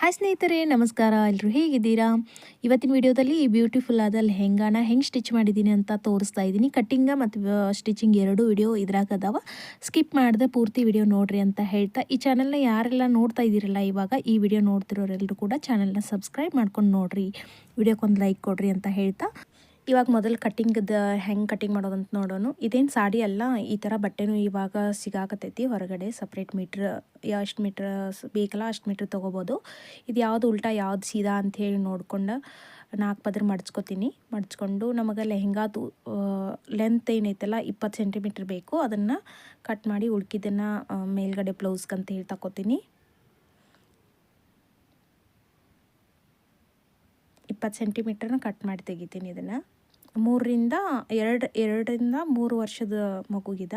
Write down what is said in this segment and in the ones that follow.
Hi ಸ್ನೇಹಿತರೆ, ನಮಸ್ಕಾರ. ಎಲ್ಲರೂ ಹೇಗಿದ್ದೀರಾ? ಇವತ್ತಿನ ವಿಡಿಯೋದಲ್ಲಿ ಈ ಬ್ಯೂಟಿಫುಲ್ ಆದ ಲೆಹೆಂಗಾನ ಹೆಂಗೆ ಸ್ಟಿಚ್ ಮಾಡಿದ್ದೀನಿ ಅಂತ ತೋರಿಸ್ತಾ ಇದ್ದೀನಿ. ಕಟ್ಟಿಂಗ ಮತ್ತು ಸ್ಟಿಚಿಂಗ್ ಎರಡು ವಿಡಿಯೋ ಇದ್ರಾಗ ಅದಾವ. ಸ್ಕಿಪ್ ಮಾಡಿದೆ ಪೂರ್ತಿ ವಿಡಿಯೋ ನೋಡ್ರಿ ಅಂತ ಹೇಳ್ತಾ, ಈ ಚಾನಲ್ನ ಯಾರೆಲ್ಲ ನೋಡ್ತಾ ಇದ್ದೀರಲ್ಲ ಇವಾಗ, ಈ ವಿಡಿಯೋ ನೋಡ್ತಿರೋರೆಲ್ಲರೂ ಕೂಡ ಚಾನಲ್ನ ಸಬ್ಸ್ಕ್ರೈಬ್ ಮಾಡ್ಕೊಂಡು ನೋಡ್ರಿ. ವಿಡಿಯೋಕ್ಕೊಂದು ಲೈಕ್ ಕೊಡ್ರಿ ಅಂತ ಹೇಳ್ತಾ. ಇವಾಗ ಮೊದಲು ಕಟ್ಟಿಂಗ್ದ ಹೆಂಗೆ ಕಟ್ಟಿಂಗ್ ಮಾಡೋದಂತ ನೋಡೋಣ ಇದೇನು ಸಾಡಿ ಅಲ್ಲ, ಈ ಥರ ಬಟ್ಟೆನೂ ಇವಾಗ ಸಿಗಾಕತ್ತೈತಿ, ಹೊರಗಡೆ ಸಪ್ರೇಟ್ ಮೀಟ್ರ್ ಎಷ್ಟು ಮೀಟ್ರ್ ಬೇಕಲ್ಲ ಅಷ್ಟು ಮೀಟ್ರ್ ತೊಗೋಬೋದು. ಇದು ಯಾವುದು ಉಲ್ಟಾ, ಯಾವ್ದು ಸೀದಾ ಅಂಥೇಳಿ ನೋಡ್ಕೊಂಡು ನಾಲ್ಕು ಪದ್ರ ಮಡ್ಚ್ಕೊತೀನಿ. ಮಡ್ಚ್ಕೊಂಡು ನಮಗೆ ಲೆಹೆಂಗಾದು ಲೆಂತ್ ಏನೈತಲ್ಲ ಇಪ್ಪತ್ತು ಸೆಂಟಿಮೀಟ್ರ್ ಬೇಕು, ಅದನ್ನು ಕಟ್ ಮಾಡಿ ಉಳ್ಕಿದ್ದನ್ನು ಮೇಲ್ಗಡೆ ಅಂತ ಹೇಳಿ ತಗೋತೀನಿ ಇಪ್ಪತ್ತು ಸೆಂಟಿಮೀಟ್ರನ್ನ ಕಟ್ ಮಾಡಿ ತೆಗಿತೀನಿ ಇದನ್ನು. ಮೂರರಿಂದ ಎರಡು, ಎರಡರಿಂದ ಮೂರು ವರ್ಷದ ಮಗುಗಿದ.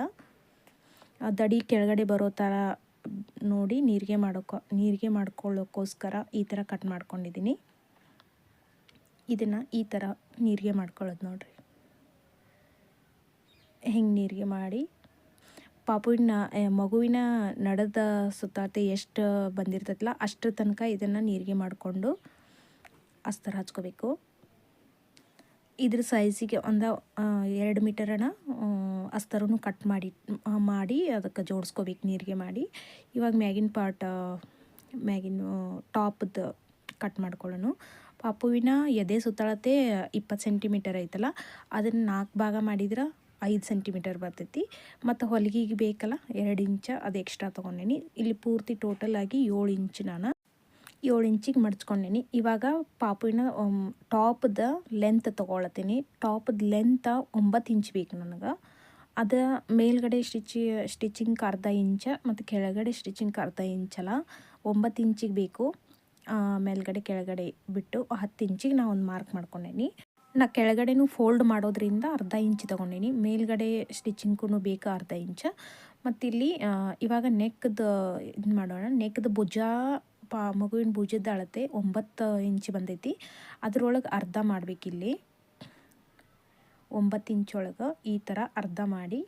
ದಡಿ ಕೆಳಗಡೆ ಬರೋ ಥರ ನೋಡಿ ನೀರಿಗೆ ಮಾಡೋಕ್ಕೊ ನೀರಿಗೆ ಮಾಡ್ಕೊಳ್ಳೋಕ್ಕೋಸ್ಕರ ಈ ಥರ ಕಟ್ ಮಾಡ್ಕೊಂಡಿದ್ದೀನಿ ಇದನ್ನು ಈ ಥರ ನೀರಿಗೆ ಮಾಡ್ಕೊಳ್ಳೋದು ನೋಡಿರಿ. ಹೆಂಗೆ ನೀರಿಗೆ ಮಾಡಿ, ಪಾಪುವಿನ ಮಗುವಿನ ನಡೆದ ಸುತ್ತಾರ್ತೆ ಎಷ್ಟು ಬಂದಿರ್ತೈತಲ್ಲ ಅಷ್ಟರ ತನಕ ಇದನ್ನು ನೀರಿಗೆ ಮಾಡಿಕೊಂಡು ಅಸ್ತರ ಹಚ್ಕೋಬೇಕು. ಇದ್ರ ಸೈಜಿಗೆ ಒಂದು ಎರಡು ಮೀಟರನ ಅಸ್ತರೂ ಕಟ್ ಮಾಡಿ ಮಾಡಿ ಅದಕ್ಕೆ ಜೋಡಿಸ್ಕೋಬೇಕು ನೀರಿಗೆ ಮಾಡಿ. ಇವಾಗ ಮ್ಯಾಗಿನ ಪಾರ್ಟ್ ಮ್ಯಾಗಿನ ಟಾಪ್ದು ಕಟ್ ಮಾಡ್ಕೊಳ್ಳೋಣ. ಪಾಪುವಿನ ಎದೆ ಸುತ್ತಳತೆ ಇಪ್ಪತ್ತು ಸೆಂಟಿಮೀಟರ್ ಐತಲ್ಲ, ಅದನ್ನು ನಾಲ್ಕು ಭಾಗ ಮಾಡಿದ್ರೆ ಐದು ಸೆಂಟಿಮೀಟರ್ ಬರ್ತೈತಿ. ಮತ್ತು ಹೊಲಿಗೆಗೆ ಬೇಕಲ್ಲ, ಎರಡು ಇಂಚ ಅದು ಎಕ್ಸ್ಟ್ರಾ ತೊಗೊಂಡೇನಿ. ಇಲ್ಲಿ ಪೂರ್ತಿ ಟೋಟಲ್ ಆಗಿ ಏಳು ಇಂಚ್ ನಾನು ಏಳು ಇಂಚಿಗೆ ಮಡ್ಚ್ಕೊಂಡೀನಿ. ಇವಾಗ ಪಾಪಿನ ಟಾಪ್ದ ಲೆಂತ್ ತೊಗೊಳತ್ತೀನಿ. ಟಾಪ್ದ ಲೆಂತ್ ಒಂಬತ್ತು ಇಂಚ್ ಬೇಕು ನನಗೆ. ಅದು ಮೇಲ್ಗಡೆ ಸ್ಟಿಚಿ, ಸ್ಟಿಚಿಂಗ್ ಅರ್ಧ ಇಂಚ ಮತ್ತು ಕೆಳಗಡೆ ಸ್ಟಿಚಿಂಗ್ ಅರ್ಧ ಇಂಚಲ್ಲ ಒಂಬತ್ತು ಇಂಚಿಗೆ ಬೇಕು. ಮೇಲ್ಗಡೆ ಕೆಳಗಡೆ ಬಿಟ್ಟು ಹತ್ತು ಇಂಚಿಗೆ ನಾನು ಒಂದು ಮಾರ್ಕ್ ಮಾಡ್ಕೊಂಡೇನಿ. ನಾ ಕೆಳಗಡೆನೂ ಫೋಲ್ಡ್ ಮಾಡೋದ್ರಿಂದ ಅರ್ಧ ಇಂಚ್ ತೊಗೊಂಡೀನಿ. ಮೇಲ್ಗಡೆ ಸ್ಟಿಚಿಂಗೂ ಬೇಕು ಅರ್ಧ ಇಂಚ. ಮತ್ತಿಲ್ಲಿ ಇವಾಗ ನೆಕ್ದು ಇದು ಮಾಡೋಣ. ನೆಕ್ದು ಭುಜ ಪಾ ಮಗುವಿನ ಭುಜದ ಅಳತೆ ಒಂಬತ್ತು ಇಂಚ್ ಬಂದೈತಿ. ಅದ್ರೊಳಗೆ ಅರ್ಧ ಮಾಡಬೇಕಿಲ್ಲಿ ಒಂಬತ್ತು ಇಂಚೊಳಗೆ ಈ ಥರ ಅರ್ಧ ಮಾಡಿ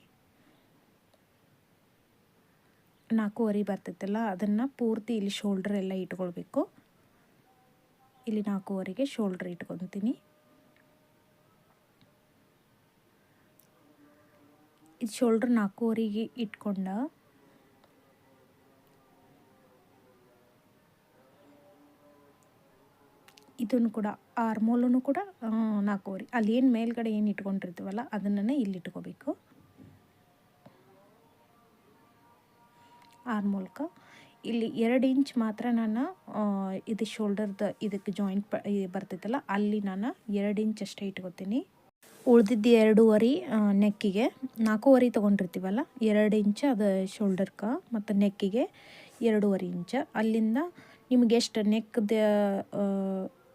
ನಾಲ್ಕೂವರೆ ಬರ್ತೈತಲ್ಲ, ಅದನ್ನು ಪೂರ್ತಿ ಇಲ್ಲಿ ಶೋಲ್ಡ್ರ್ ಎಲ್ಲ ಇಟ್ಕೊಳ್ಬೇಕು. ಇಲ್ಲಿ ನಾಲ್ಕೂವರೆಗೆ ಶೋಲ್ಡ್ರ್ ಇಟ್ಕೊತೀನಿ. ಇದು ಶೋಲ್ಡ್ರ್ ನಾಲ್ಕೂವರೆಗೆ ಇಟ್ಕೊಂಡ ಇದನ್ನು ಕೂಡ ಆರ್ಮೋಲೂ ಕೂಡ ನಾಲ್ಕೂವರೆ, ಅಲ್ಲಿ ಏನು ಮೇಲ್ಗಡೆ ಏನು ಇಟ್ಕೊಂಡಿರ್ತೀವಲ್ಲ, ಅದನ್ನೇ ಇಲ್ಲಿ ಇಟ್ಕೋಬೇಕು. ಆರ್ಮೋಲ್ಕ. ಇಲ್ಲಿ ಎರಡು ಇಂಚ್ ಮಾತ್ರ ನಾನು ಇದು ಶೋಲ್ಡರ್ದು ಇದಕ್ಕೆ ಜಾಯಿಂಟ್ ಪ ಬರ್ತೈತಲ್ಲ ಅಲ್ಲಿ ನಾನು ಎರಡು ಇಂಚ್ ಅಷ್ಟೇ ಇಟ್ಕೋತೀನಿ. ಉಳ್ದಿದ್ದು ಎರಡೂವರೆ ನೆಕ್ಕಿಗೆ, ನಾಲ್ಕೂವರೆ ತೊಗೊಂಡಿರ್ತೀವಲ್ಲ, ಎರಡು ಇಂಚ್ ಅದು ಶೋಲ್ಡರ್ಕ, ಮತ್ತು ನೆಕ್ಕಿಗೆ ಎರಡೂವರೆ ಇಂಚ. ಅಲ್ಲಿಂದ ನಿಮಗೆ ಎಷ್ಟು ನೆಕ್ದ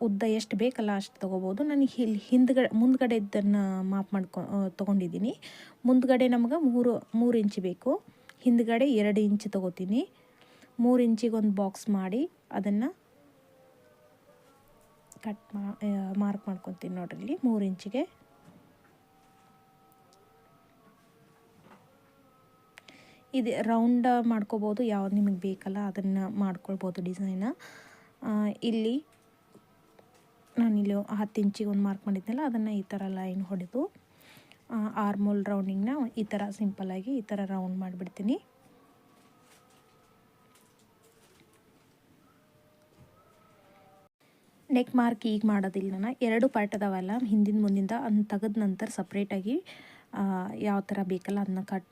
ಉದ್ದ ಎಷ್ಟು ಬೇಕಲ್ಲ ಅಷ್ಟು ತೊಗೋಬೋದು. ನಾನು ಇಲ್ಲಿ ಹಿಂದ್ಗಡೆ, ಮುಂದ್ಗಡೆ ಇದನ್ನು ಮಾಪ್ ಮಾಡ್ಕೊ ತೊಗೊಂಡಿದ್ದೀನಿ. ಮುಂದ್ಗಡೆ ನಮ್ಗೆ ಮೂರು ಮೂರು ಇಂಚ್ ಬೇಕು. ಹಿಂದ್ಗಡೆ ಎರಡು ಇಂಚ್ ತೊಗೋತೀನಿ. ಮೂರು ಇಂಚಿಗೆ ಒಂದು ಬಾಕ್ಸ್ ಮಾಡಿ ಅದನ್ನು ಕಟ್ ಮಾರ್ಕ್ ಮಾಡ್ಕೊತೀನಿ ನೋಡ್ರಿ ಇಲ್ಲಿ ಮೂರು ಇಂಚಿಗೆ. ಇದು ರೌಂಡ್ ಮಾಡ್ಕೋಬೋದು. ಯಾವ್ದು ನಿಮಗೆ ಬೇಕಲ್ಲ ಅದನ್ನು ಮಾಡ್ಕೊಳ್ಬೋದು ಡಿಸೈನ. ಇಲ್ಲಿ ನಾನಿಲ್ಲಿ ಹತ್ತು ಇಂಚಿಗೆ ಒಂದು ಮಾರ್ಕ್ ಮಾಡಿದ್ನಲ್ಲ, ಅದನ್ನು ಈ ಥರ ಲೈನ್ ಹೊಡೆದು ಆರ್ಮೋಲ್ ರೌಂಡಿಂಗ್ನ ಈ ಥರ ಸಿಂಪಲ್ಲಾಗಿ ಈ ಥರ ರೌಂಡ್ ಮಾಡಿಬಿಡ್ತೀನಿ. ನೆಕ್ ಮಾರ್ಕ್ ಈಗ ಮಾಡೋದಿಲ್ಲ ನಾನು. ಎರಡು ಪಾರ್ಟ್ ಅದಾವಲ್ಲ, ಹಿಂದಿನ ಮುಂದಿಂದ ಅದನ್ನ ತೆಗೆದ ನಂತರ ಸಪ್ರೇಟಾಗಿ ಯಾವ ಥರ ಬೇಕಲ್ಲ ಅದನ್ನ ಕಟ್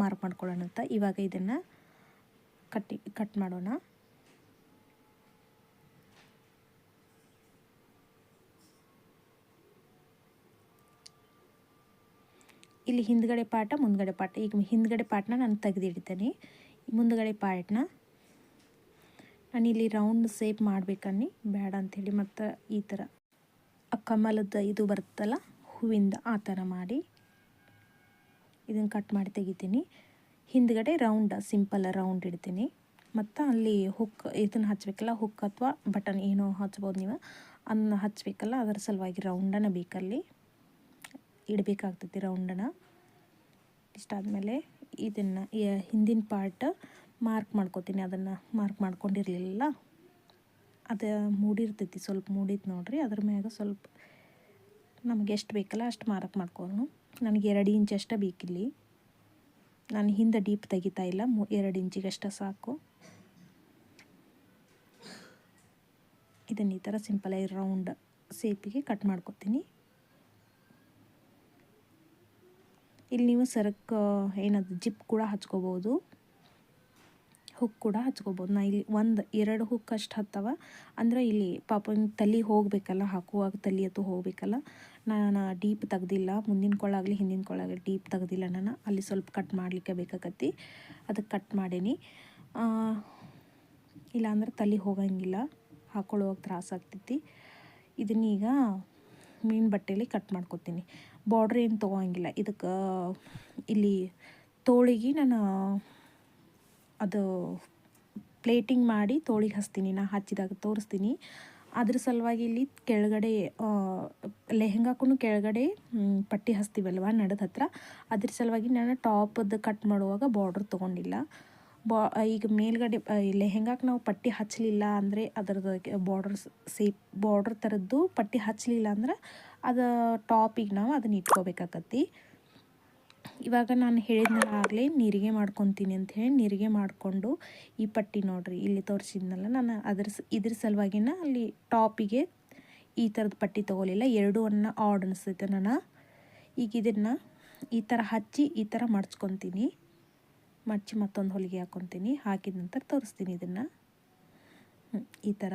ಮಾರ್ಕ್ ಮಾಡ್ಕೊಳ್ಳೋಣ ಅಂತ. ಇವಾಗ ಇದನ್ನು ಕಟ್ಟಿ ಕಟ್ ಮಾಡೋಣ. ಇಲ್ಲಿ ಹಿಂದ್ಗಡೆ ಪಾರ್ಟ ಮುಂದ್ಗಡೆ ಪಾರ್ಟ್ ಈಗ ಹಿಂದ್ಗಡೆ ಪಾಠನ ನಾನು ತೆಗೆದಿಡ್ತೇನೆ. ಮುಂದ್ಗಡೆ ಪಾರ್ಟ್ನ ಇಲ್ಲಿ ರೌಂಡ್ ಸೇಪ್ ಮಾಡ್ಬೇಕನ್ನಿ. ಬೇಡ ಅಂಥೇಳಿ ಮತ್ತು ಈ ಥರ ಕಮಲದ ಇದು ಬರುತ್ತಲ್ಲ, ಹೂವಿಂದ ಆ ಥರ ಮಾಡಿ ಇದನ್ನು ಕಟ್ ಮಾಡಿ ತೆಗಿತೀನಿ. ಹಿಂದ್ಗಡೆ ರೌಂಡ್ ಸಿಂಪಲ್ ರೌಂಡ್ ಇಡ್ತೀನಿ. ಮತ್ತು ಅಲ್ಲಿ ಹುಕ್ ಇದನ್ನು ಹಚ್ಚಬೇಕಲ್ಲ ಹುಕ್ ಅಥವಾ ಬಟನ್ ಏನೋ ಹಚ್ಬೋದು ನೀವು. ಅದನ್ನ ಹಚ್ಚಬೇಕಲ್ಲ ಅದರ ಸಲುವಾಗಿ ರೌಂಡನ್ನು ಬೇಕಲ್ಲಿ. ಇಡಬೇಕಾಗ್ತೈತಿ ರೌಂಡನ್ನು. ಇಷ್ಟಾದಮೇಲೆ ಇದನ್ನು ಹಿಂದಿನ ಪಾರ್ಟ್ ಮಾರ್ಕ್ ಮಾಡ್ಕೋತೀನಿ, ಅದನ್ನು ಮಾರ್ಕ್ ಮಾಡ್ಕೊಂಡಿರಲಿಲ್ಲ. ಅದು ಮೂಡಿರ್ತೈತಿ, ಸ್ವಲ್ಪ ಮೂಡಿತ್ತು ನೋಡಿರಿ, ಅದ್ರ ಮ್ಯಾಗ ಸ್ವಲ್ಪ ನಮಗೆ ಎಷ್ಟು ಬೇಕಲ್ಲ ಅಷ್ಟು ಮಾರ್ಕ್ ಮಾಡ್ಕೊಂಡು ನನಗೆ ಎರಡು ಇಂಚ್ ಅಷ್ಟೇ ಬೇಕಿಲ್ಲಿ. ನಾನು ಹಿಂದೆ ಡೀಪ್ ತೆಗಿತಾ ಇಲ್ಲ, ಮೂ, ಎರಡು ಇಂಚಿಗಷ್ಟೇ ಸಾಕು. ಇದನ್ನು ಈ ಥರ ಸಿಂಪಲಾಗಿ ರೌಂಡ್ ಸೇಪಿಗೆ ಕಟ್ ಮಾಡ್ಕೊತೀನಿ. ಇಲ್ಲಿ ನೀವು ಸರಕ್, ಏನದು, ಜಿಪ್ ಕೂಡ ಹಚ್ಕೋಬೋದು. ಹುಕ್ ಕೂಡ ಹಚ್ಕೋಬೋದು. ನಾ ಇಲ್ಲಿ ಒಂದು, ಎರಡು ಹುಕ್ ಅಷ್ಟು ಹತ್ತವ. ಅಂದ್ರೆ ಇಲ್ಲಿ ಪಾಪ ತಲೆ ಹೋಗಬೇಕಲ್ಲ, ಹಾಕುವಾಗ ತಲೆ ಅಥವಾ ಹೋಗಬೇಕಲ್ಲ. ನಾನು ಡೀಪ್ ತೆಗ್ದಿಲ್ಲ. ಮುಂದಿನ ಕೊಳ್ಳಾಗಲಿ ಹಿಂದಿನ ಕೊಳ್ಳಾಗಲಿ ಡೀಪ್ ತೆಗ್ದಿಲ್ಲ ನಾನು. ಅಲ್ಲಿ ಸ್ವಲ್ಪ ಕಟ್ ಮಾಡಲಿಕ್ಕೆ ಬೇಕಾಗತ್ತಿ. ಅದಕ್ಕೆ ಕಟ್ ಮಾಡೀನಿ. ಇಲ್ಲಾಂದ್ರೆ ತಲೆ ಹೋಗಂಗಿಲ್ಲ. ಹಾಕೊಳ್ಳುವಾಗ ತ್ರಾಸ ಆಗ್ತೈತಿ. ಇದನ್ನೀಗ ಮೀನು ಬಟ್ಟೆಯಲ್ಲಿ ಕಟ್ ಮಾಡ್ಕೊತೀನಿ. ಬಾರ್ಡ್ರ್ ಏನು ತೊಗೊಂಗಿಲ್ಲ. ಇದಕ್ಕೆ ಇಲ್ಲಿ ತೋಳಿಗೆ ನಾನು ಅದು ಪ್ಲೇಟಿಂಗ್ ಮಾಡಿ ತೋಳಿಗೆ ಹಚ್ತೀನಿ. ನಾ ಹಚ್ಚಿದಾಗ ತೋರಿಸ್ತೀನಿ. ಅದ್ರ ಸಲುವಾಗಿ ಇಲ್ಲಿ ಕೆಳಗಡೆ ಲೆಹೆಂಗಾಕ್ಕೂ ಕೆಳಗಡೆ ಪಟ್ಟಿ ಹಚ್ತೀವಲ್ವ ನಡೆದ ಹತ್ರ. ಅದ್ರ ಸಲುವಾಗಿ ನಾನು ಟಾಪದ್ದು ಕಟ್ ಮಾಡುವಾಗ ಬಾರ್ಡ್ರ್ ತೊಗೊಂಡಿಲ್ಲ. ಬಾ, ಈಗ ಮೇಲ್ಗಡೆ ಲೆಹೆಂಗಾಕ್ಕೆ ನಾವು ಪಟ್ಟಿ ಹಚ್ಚಲಿಲ್ಲ ಅಂದರೆ ಅದರದ್ದು ಬಾರ್ಡರ್ ಸೇಪ್, ಬಾರ್ಡ್ರ್ ಥರದ್ದು ಪಟ್ಟಿ ಹಚ್ಚಲಿಲ್ಲ ಅಂದ್ರೆ ಅದು ಟಾಪಿಗೆ ನಾವು ಅದನ್ನ ಇಟ್ಕೋಬೇಕಾಗತ್ತಿ. ಇವಾಗ ನಾನು ಹೇಳಿದ್ನಲ್ಲ ಆಗಲೇ, ನೀರಿಗೆ ಮಾಡ್ಕೊತೀನಿ ಅಂತ ಹೇಳಿ ನೀರಿಗೆ ಮಾಡಿಕೊಂಡು ಈ ಪಟ್ಟಿ ನೋಡ್ರಿ, ಇಲ್ಲಿ ತೋರಿಸಿದ್ನಲ್ಲ, ನಾನು ಅದ್ರ ಇದ್ರ ಸಲುವಾಗಿನ ಅಲ್ಲಿ ಟಾಪಿಗೆ ಈ ಥರದ ಪಟ್ಟಿ ತೊಗೊಲಿಲ್ಲ ಎರಡೂ ಅನ್ನ ಆಡ್ ಅನಿಸ್ತೈತೆ ನಾನು ಈಗ ಇದನ್ನು ಈ ಥರ ಹಚ್ಚಿ ಈ ಥರ ಮಡ್ಚ್ಕೊತೀನಿ ಮಡ್ಚಿ ಮತ್ತೊಂದು ಹೊಲಿಗೆ ಹಾಕ್ಕೊತೀನಿ ಹಾಕಿದ ನಂತರ ತೋರಿಸ್ತೀನಿ ಇದನ್ನು. ಈ ಥರ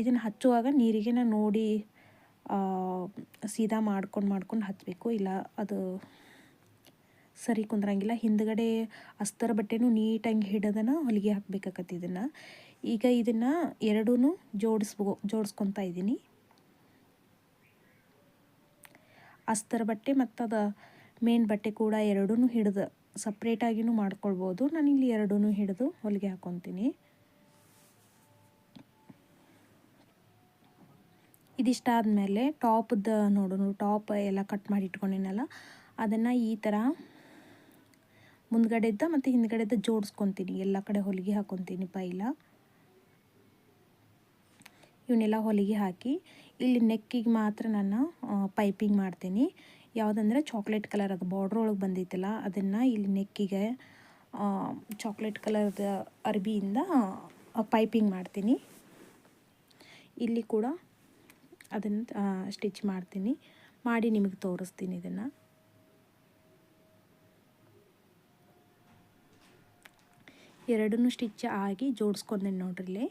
ಇದನ್ನು ಹಚ್ಚುವಾಗ ನೀರಿಗೆ ನೋಡಿ ಸೀದಾ ಮಾಡ್ಕೊಂಡು ಮಾಡ್ಕೊಂಡು ಹಚ್ಚಬೇಕು ಇಲ್ಲ, ಅದು ಸರಿ ಕುಂದ್ರಂಗಿಲ್ಲ. ಹಿಂದ್ಗಡೆ ಅಸ್ತರ ಬಟ್ಟೆನೂ ನೀಟಾಗಿ ಹಿಡಿದನ ಹೊಲಿಗೆ ಹಾಕ್ಬೇಕಾಗತ್ತೆ ಇದನ್ನು. ಈಗ ಇದನ್ನು ಎರಡೂ ಜೋಡಿಸ್ಬೋ, ಜೋಡಿಸ್ಕೊತಾ ಇದ್ದೀನಿ. ಅಸ್ತರ ಬಟ್ಟೆ ಮತ್ತು ಅದು ಮೇನ್ ಬಟ್ಟೆ ಕೂಡ ಎರಡೂ ಹಿಡಿದು ಸಪ್ರೇಟಾಗಿಯೂ ಮಾಡ್ಕೊಳ್ಬೋದು. ನಾನಿಲ್ಲಿ ಎರಡೂ ಹಿಡಿದು ಹೊಲಿಗೆ ಹಾಕ್ಕೊತೀನಿ ಟಾಪ್ದ ಟಾಪ್ದು ನೋಡೋಣ ಟಾಪ್ ಎಲ್ಲ ಕಟ್ ಮಾಡಿ ಇಟ್ಕೊಂಡಿನಲ್ಲ, ಅದನ್ನು ಈ ಥರ ಮುಂದ್ಗಡೆದ್ದ ಮತ್ತು ಹಿಂದ್ಗಡೆದ ಜೋಡಿಸ್ಕೊತೀನಿ. ಎಲ್ಲ ಕಡೆ ಹೊಲಿಗೆ ಹಾಕೊತೀನಿ ಪೈಲ. ಇವನ್ನೆಲ್ಲ ಹೊಲಿಗೆ ಹಾಕಿ, ಇಲ್ಲಿ ನೆಕ್ಕಿಗೆ ಮಾತ್ರ ನಾನು ಪೈಪಿಂಗ್ ಮಾಡ್ತೀನಿ. ಯಾವುದಂದ್ರೆ ಚಾಕ್ಲೇಟ್ ಕಲರ್ ಅದು ಬಾರ್ಡ್ರ್ ಒಳಗೆ ಬಂದಿತ್ತಲ್ಲ ಅದನ್ನು ಇಲ್ಲಿ ನೆಕ್ಕಿಗೆ ಚಾಕ್ಲೇಟ್ ಕಲರ್ದ ಅರ್ಬಿಯಿಂದ ಪೈಪಿಂಗ್ ಮಾಡ್ತೀನಿ. ಇಲ್ಲಿ ಕೂಡ ಅದನ್ನು ಸ್ಟಿಚ್ ಮಾಡ್ತೀನಿ. ಮಾಡಿ ನಿಮಗೆ ತೋರಿಸ್ತೀನಿ ಇದನ್ನು. ಎರಡೂ ಸ್ಟಿಚ್ ಆಗಿ ಜೋಡಿಸ್ಕೊಂಡೆ ನೋಡ್ರಿಲ್ಲಿ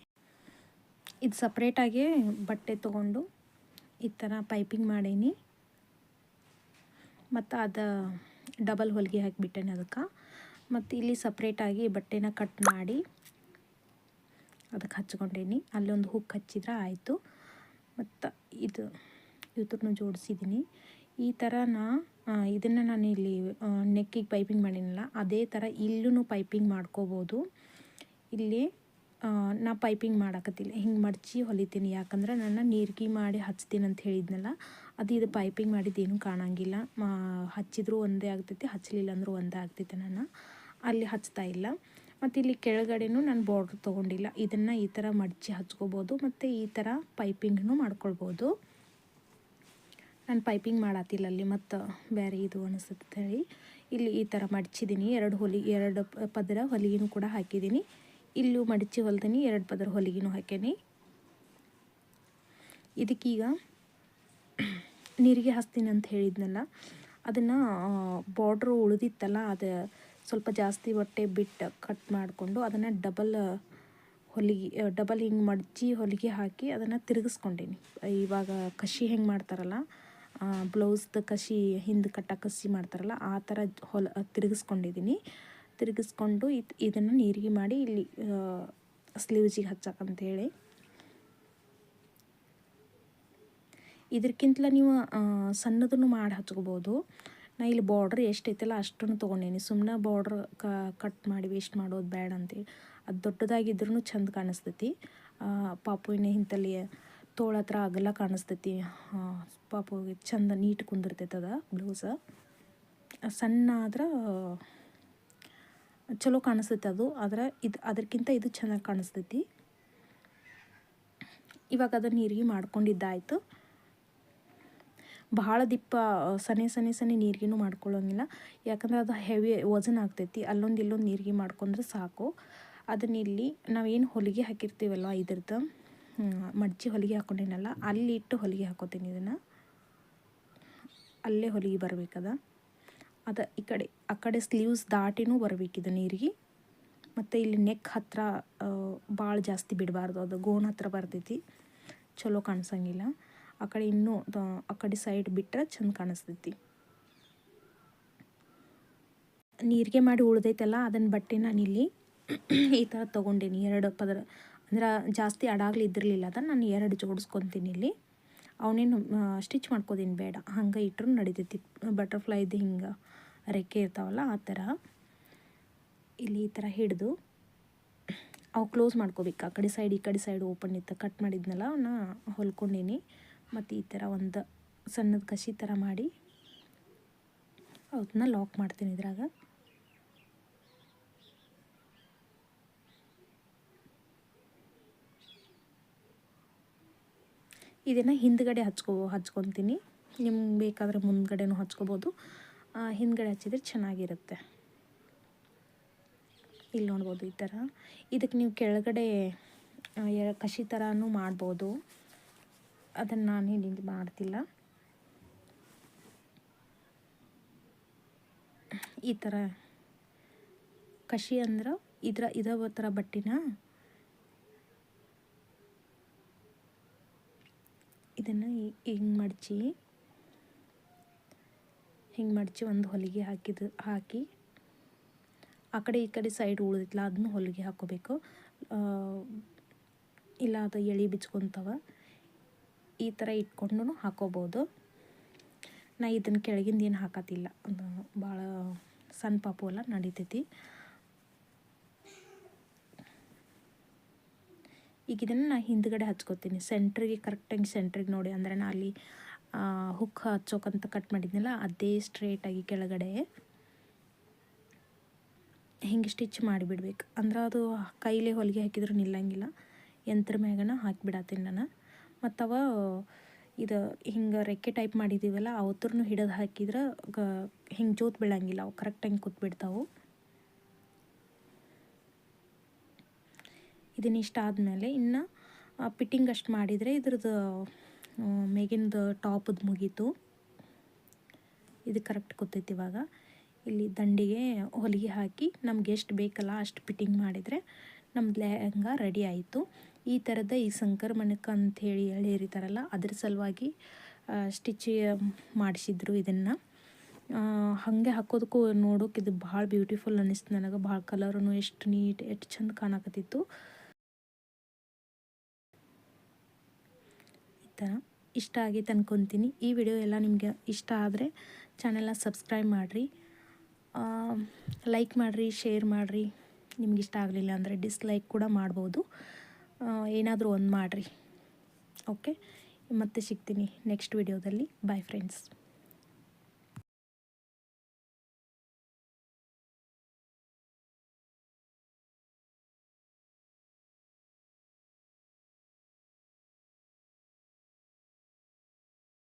ಇದು ಸಪ್ರೇಟಾಗಿ ಬಟ್ಟೆ ತೊಗೊಂಡು ಈ ಥರ ಪೈಪಿಂಗ್ ಮಾಡೀನಿ. ಮತ್ತು ಅದು ಡಬಲ್ ಹೊಲಿಗೆ ಹಾಕಿಬಿಟ್ಟೇನೆ ಅದಕ್ಕೆ. ಮತ್ತು ಇಲ್ಲಿ ಸಪ್ರೇಟಾಗಿ ಬಟ್ಟೆನ ಕಟ್ ಮಾಡಿ ಅದಕ್ಕೆ ಹಚ್ಕೊಂಡೇನಿ. ಅಲ್ಲೊಂದು ಹುಕ್ ಹಚ್ಚಿದ್ರೆ ಆಯಿತು. ಮತ್ತು ಇದು ಇವ್ರನ್ನೂ ಜೋಡಿಸಿದ್ದೀನಿ ಈ ಥರ ನಾ ಇದನ್ನು ನಾನು ಇಲ್ಲಿ ನೆಕ್ಕಿಗೆ ಪೈಪಿಂಗ್ ಮಾಡಿನಲ್ಲ, ಅದೇ ಥರ ಇಲ್ಲೂ ಪೈಪಿಂಗ್ ಮಾಡ್ಕೋಬೋದು. ಇಲ್ಲಿ ನಾ ಪೈಪಿಂಗ್ ಮಾಡಕತ್ತಿಲ್ಲ. ಹಿಂಗೆ ಮಡಚಿ ಹೊಲಿತೀನಿ, ಯಾಕಂದ್ರೆ ನನ್ನ ನೀರ್ಗಿ ಮಾಡಿ ಹಚ್ತೀನಿ ಅಂತ ಹೇಳಿದ್ನಲ್ಲ, ಅದು ಇದು ಪೈಪಿಂಗ್ ಮಾಡಿದ್ದೇನು ಕಾಣಂಗಿಲ್ಲ. ಹಚ್ಚಿದ್ರು ಒಂದೇ ಆಗ್ತೈತಿ ಹಚ್ಚಲಿಲ್ಲ ಅಂದರೂ ಒಂದೇ ಆಗ್ತೈತೆ ನಾನು ಅಲ್ಲಿ ಹಚ್ತಾ ಇಲ್ಲ. ಮತ್ತು ಇಲ್ಲಿ ಕೆಳಗಡೆನೂ ನಾನು ಬಾರ್ಡ್ರ್ ತೊಗೊಂಡಿಲ್ಲ. ಇದನ್ನು ಈ ಥರ ಮಡಚಿ ಹಚ್ಕೋಬೋದು, ಮತ್ತು ಈ ಥರ ಪೈಪಿಂಗ್ನು ಮಾಡ್ಕೊಳ್ಬೋದು. ನಾನು ಪೈಪಿಂಗ್ ಮಾಡತ್ತಿಲ್ಲ ಅಲ್ಲಿ, ಮತ್ತು ಬೇರೆ ಇದು ಅನಿಸುತ್ತೆ ಹೇಳಿ. ಇಲ್ಲಿ ಈ ಥರ ಮಡಚಿದ್ದೀನಿ ಎರಡು ಹೊಲಿ, ಎರಡು ಪದರ ಹೊಲಿಗೆನೂ ಕೂಡ ಹಾಕಿದ್ದೀನಿ ಇಲ್ಲೂ ಮಡಚಿ ಹೊಲ್ದೀನಿ, ಎರಡು ಪದರ ಹೊಲಿಗೆನೂ ಹಾಕೀನಿ ಇದಕ್ಕೀಗ ನೀರಿಗೆ ಹಚ್ತೀನಿ ಅಂತ ಹೇಳಿದ್ನಲ್ಲ, ಅದನ್ನು ಬಾರ್ಡ್ರು ಉಳಿದಿತ್ತಲ್ಲ, ಅದು ಸ್ವಲ್ಪ ಜಾಸ್ತಿ ಬಟ್ಟೆ ಬಿಟ್ಟು ಕಟ್ ಮಾಡಿಕೊಂಡು ಅದನ್ನು ಡಬಲ್ ಹೊಲಿಗೆ ಡಬಲ್ ಹಿಂಗೆ ಮಡಚಿ ಹೊಲಿಗೆ ಹಾಕಿ ಅದನ್ನು ತಿರುಗಿಸ್ಕೊಂಡೀನಿ. ಇವಾಗ ಕಸಿ ಹೆಂಗೆ ಮಾಡ್ತಾರಲ್ಲ ಬ್ಲೌಸ್ದು ಕಸಿ ಹಿಂದೆ ಕಟ್ಟ ಕಸಿ ಮಾಡ್ತಾರಲ್ಲ, ಆ ಥರ ಹೊಲ ತಿರುಗಿಸ್ಕೊಂಡಿದ್ದೀನಿ ತಿರುಗಿಸ್ಕೊಂಡು ಇದು ಇದನ್ನು ನೀರಿಗೆ ಮಾಡಿ ಇಲ್ಲಿ ಸ್ಲೀವ್ಸಿಗೆ ಹಚ್ಚಕ್ಕಂತೇಳಿ. ಇದಕ್ಕಿಂತಲ ನೀವು ಸಣ್ಣದನ್ನು ಮಾಡಿ ಹಚ್ಕೋಬೋದು. ನಾ ಇಲ್ಲಿ ಬಾರ್ಡ್ರ್ ಎಷ್ಟೈತಲ್ಲ ಅಷ್ಟನ್ನು ತೊಗೊಂಡೇನಿ. ಸುಮ್ಮನೆ ಬಾರ್ಡ್ರ್ ಕಟ್ ಮಾಡಿ ವೇಸ್ಟ್ ಮಾಡೋದು ಬೇಡ ಅಂತೇಳಿ. ಅದು ದೊಡ್ಡದಾಗಿದ್ರೂ ಚಂದ ಕಾಣಿಸ್ತೈತಿ. ಪಾಪುವಿನ ಇಂಥಲ್ಲಿ ತೋಳ ಹತ್ರ ಅಗಲ ಕಾಣಿಸ್ತೈತಿ. ಪಾಪುಗೆ ಚಂದ ನೀಟ್ ಕುಂದಿರ್ತೈತೆ ಅದ ಬ್ಲೌಸ ಸಣ್ಣ ಆದ್ರೆ ಚಲೋ ಕಾಣಿಸ್ತೈತೆ ಅದು. ಆದ್ರೆ ಇದು ಅದಕ್ಕಿಂತ ಇದು ಚೆನ್ನಾಗಿ ಕಾಣಿಸ್ತೈತಿ. ಇವಾಗ ಅದನ್ನು ನೀರಿಗೆ ಮಾಡ್ಕೊಂಡಿದ್ದಾಯಿತು. ಭಾಳ ದಿಪ್ಪ ಸನೆ ಸನೆ, ಸನಿ ನೀರಿಗೆನೂ ಮಾಡ್ಕೊಳ್ಳೋಂಗಿಲ್ಲ ಯಾಕಂದ್ರೆ ಅದು ಹೆವಿ ವಜನ್ ಆಗ್ತೈತಿ. ಅಲ್ಲೊಂದು ಇಲ್ಲೊಂದು ನೀರಿಗೆ ಮಾಡ್ಕೊಂಡ್ರೆ ಸಾಕು. ಅದನ್ನ ಇಲ್ಲಿ ನಾವೇನು ಹೊಲಿಗೆ ಹಾಕಿರ್ತೀವಲ್ಲ ಇದ್ರದ್ದು? ಮಡ್ಚಿ ಹೊಲಿಗೆ ಹಾಕ್ಕೊಂಡೇನಲ್ಲ ಅಲ್ಲಿ ಇಟ್ಟು ಹೊಲಿಗೆ ಹಾಕೋತೀನಿ ಇದನ್ನು. ಅಲ್ಲೇ ಹೊಲಿಗೆ ಬರಬೇಕದ. ಅದು ಈ ಕಡೆ, ಆ ಕಡೆ ಸ್ಲೀವ್ಸ್ ದಾಟಿನೂ ಇದು ನೀರಿಗೆ. ಮತ್ತು ಇಲ್ಲಿ ನೆಕ್ ಹತ್ತಿರ ಭಾಳ ಜಾಸ್ತಿ ಬಿಡಬಾರ್ದು. ಅದು ಗೋಣ ಹತ್ರ ಬರ್ತೈತಿ. ಚಲೋ ಕಾಣಿಸಂಗಿಲ್ಲ. ಆ ಕಡೆ ಇನ್ನೂ, ಆ ಕಡೆ ಸೈಡ್ ಬಿಟ್ಟರೆ ಚಂದ ಕಾಣಿಸ್ತೈತಿ. ನೀರಿಗೆ ಮಾಡಿ ಉಳ್ದೈತಲ್ಲ ಅದನ್ನ ಬಟ್ಟೆ ನಾನು ಇಲ್ಲಿ ಈ ಥರ ತೊಗೊಂಡೀನಿ. ಎರಡು ಪದರ, ಅಂದ್ರೆ ಜಾಸ್ತಿ ಅಡಾಗ್ಲಿ ಇದ್ದಿರಲಿಲ್ಲ ಅದನ್ನು ನಾನು ಎರಡು ಜೋಡಿಸ್ಕೊತೀನಿ ಇಲ್ಲಿ. ಅವನೇನು ಸ್ಟಿಚ್ ಮಾಡ್ಕೋದೀನಿ ಬೇಡ. ಹಂಗೆ ಇಟ್ಟರು ನಡಿತೈತಿ. ಬಟರ್ಫ್ಲೈದು ಹಿಂಗೆ ರೆಕ್ಕೆ ಇರ್ತಾವಲ್ಲ, ಆ ಥರ ಇಲ್ಲಿ ಈ ಥರ ಹಿಡಿದು ಅವು ಕ್ಲೋಸ್ ಮಾಡ್ಕೋಬೇಕು. ಆ ಕಡೆ ಸೈಡ್ ಈ ಕಡೆ ಸೈಡ್ ಓಪನ್ ಇತ್ತು. ಕಟ್ ಮಾಡಿದ್ನಲ್ಲ ಅವನ್ನ ಹೊಲ್ಕೊಂಡೀನಿ. ಮತ್ತು ಈ ಥರ ಒಂದು ಸಣ್ಣದ ಕಸಿ ಥರ ಮಾಡಿ ಅದನ್ನ ಲಾಕ್ ಮಾಡ್ತೀನಿ ಇದ್ರಾಗ. ಇದನ್ನು ಹಿಂದ್ಗಡೆ ಹಚ್ಕೋ, ಹಚ್ಕೊತೀನಿ. ನಿಮ್ಗೆ ಬೇಕಾದರೆ ಮುಂದ್ಗಡೆನೂ ಹಚ್ಕೋಬೋದು. ಹಿಂದ್ಗಡೆ ಹಚ್ಚಿದ್ರೆ ಚೆನ್ನಾಗಿರುತ್ತೆ. ಇಲ್ಲಿ ನೋಡ್ಬೋದು ಈ ಥರ. ಇದಕ್ಕೆ ನೀವು ಕೆಳಗಡೆ ಕಸಿ ಥರನೂ ಮಾಡ್ಬೋದು. ಅದನ್ನು ನಾನು ಇಲ್ಲಿ ಮಾಡ್ತಿಲ್ಲ. ಈ ಥರ ಕಷಿ ಅಂದ್ರೆ ಇದ್ರ ಇದ ಥರ ಬಟ್ಟಿನ ಇದನ್ನು ಹಿಂಗೆ ಮಡಚಿ ಹಿಂಗೆ ಮಡಚಿ ಒಂದು ಹೊಲಿಗೆ ಹಾಕಿದ, ಹಾಕಿ ಆ ಕಡೆ ಈ ಕಡೆ ಸೈಡ್ ಉಳಿದಿತ್ತಲ್ಲ ಅದನ್ನು ಹೊಲಿಗೆ ಹಾಕೋಬೇಕು. ಇಲ್ಲ ಅದು ಎಳೆ ಬಿಚ್ಕೊತವ. ಈ ಥರ ಇಟ್ಕೊಂಡು ಹಾಕೋಬೋದು. ನಾ ಇದನ್ನು ಕೆಳಗಿಂದ ಏನು ಹಾಕತ್ತಿಲ್ಲ. ಭಾಳ ಸಣ್ಣ ಪಾಪು ಎಲ್ಲ ನಡೀತೈತಿ. ಈಗ ಇದನ್ನು ನಾ ಹಿಂದ್ಗಡೆ ಹಚ್ಕೋತೀನಿ. ಸೆಂಟ್ರಿಗೆ ಕರೆಕ್ಟಾಗಿ ಸೆಂಟ್ರಿಗೆ ನೋಡಿ. ಅಂದರೆ ನಾ ಅಲ್ಲಿ ಹುಕ್ ಹಚ್ಚೋಕಂತ ಕಟ್ ಮಾಡಿದ್ನಲ್ಲ, ಅದೇ ಸ್ಟ್ರೇಟಾಗಿ ಕೆಳಗಡೆ ಹಿಂಗೆ ಸ್ಟಿಚ್ ಮಾಡಿಬಿಡ್ಬೇಕು. ಅಂದ್ರೆ ಅದು ಕೈಲೇ ಹೊಲಿಗೆ ಹಾಕಿದ್ರೂ ನಿಲ್ಲಂಗಿಲ್ಲ. ಯಂತ್ರ ಮ್ಯಾಗನ ಹಾಕಿಬಿಡತ್ತೀನಿ ನಾನು. ಮತ್ತು ಅವ ಇದು ಹಿಂಗೆ ರೆಕ್ಕೆ ಟೈಪ್ ಮಾಡಿದ್ದೀವಲ್ಲ ಅವತ್ರನು ಹಿಡಿದು ಹಾಕಿದ್ರೆ ಗ ಹಿಂಗೆ ಜೋತ್ ಬೀಳಂಗಿಲ್ಲ, ಅವು ಕರೆಕ್ಟಾಗಿ ಕೂತ್ಬಿಡ್ತಾವೆ ಇದನ್ನ ಇಷ್ಟ ಆದಮೇಲೆ ಇನ್ನು ಪಿಟ್ಟಿಂಗ್ ಅಷ್ಟು ಮಾಡಿದರೆ ಇದ್ರದ್ದು ಮೇಗಿಂದು ಟಾಪದ್ದು ಮುಗೀತು. ಇದು ಕರೆಕ್ಟ್ ಕೂತೈತಿ ಇವಾಗ. ಇಲ್ಲಿ ದಂಡಿಗೆ ಹೊಲಿಗೆ ಹಾಕಿ ನಮ್ಗೆ ಎಷ್ಟು ಬೇಕಲ್ಲ ಅಷ್ಟು ಪಿಟ್ಟಿಂಗ್ ಮಾಡಿದರೆ ನಮ್ದು ಲೆಹಂಗ ರೆಡಿ ಆಯಿತು. ಈ ಥರದ ಈ ಸಂಕ್ರಮಣಕ್ಕೆ ಮಣಕ ಅಂಥೇಳಿ ಹೇಳಿರ್ತಾರಲ್ಲ, ಅದ್ರ ಸಲುವಾಗಿ ಸ್ಟಿಚ್ ಮಾಡಿಸಿದ್ರು ಇದನ್ನು. ಹಾಗೆ ಹಾಕೋದಕ್ಕೂ ನೋಡೋಕೆ ಇದು ಭಾಳ ಬ್ಯೂಟಿಫುಲ್ ಅನ್ನಿಸ್ತು ನನಗೆ, ಭಾಳ ಕಲರೂ ಎಷ್ಟು ನೀಟ್ ಎಷ್ಟು ಚಂದ ಕಾಣಕತ್ತಿತ್ತು. ಈ ಥರ ಇಷ್ಟ ಆಗಿತ್ತು ಅನ್ಕೊತೀನಿ. ಈ ವಿಡಿಯೋ ಎಲ್ಲ ನಿಮಗೆ ಇಷ್ಟ ಆದರೆ ಚಾನೆಲ್ನ ಸಬ್ಸ್ಕ್ರೈಬ್ ಮಾಡಿರಿ. ಲೈಕ್ ಮಾಡಿರಿ ಶೇರ್ ಮಾಡಿರಿ. ನಿಮ್ಗೆ ಇಷ್ಟ ಆಗಲಿಲ್ಲ ಅಂದರೆ ಡಿಸ್ಲೈಕ್ ಕೂಡ ಮಾಡ್ಬೋದು. ಏನಾದರೂ ಒಂದು ಮಾಡಿರಿ. ಓಕೆ ಮತ್ತೆ ಸಿಗ್ತೀನಿ ನೆಕ್ಸ್ಟ್ ವಿಡಿಯೋದಲ್ಲಿ ಬಾಯ್ ಫ್ರೆಂಡ್ಸ್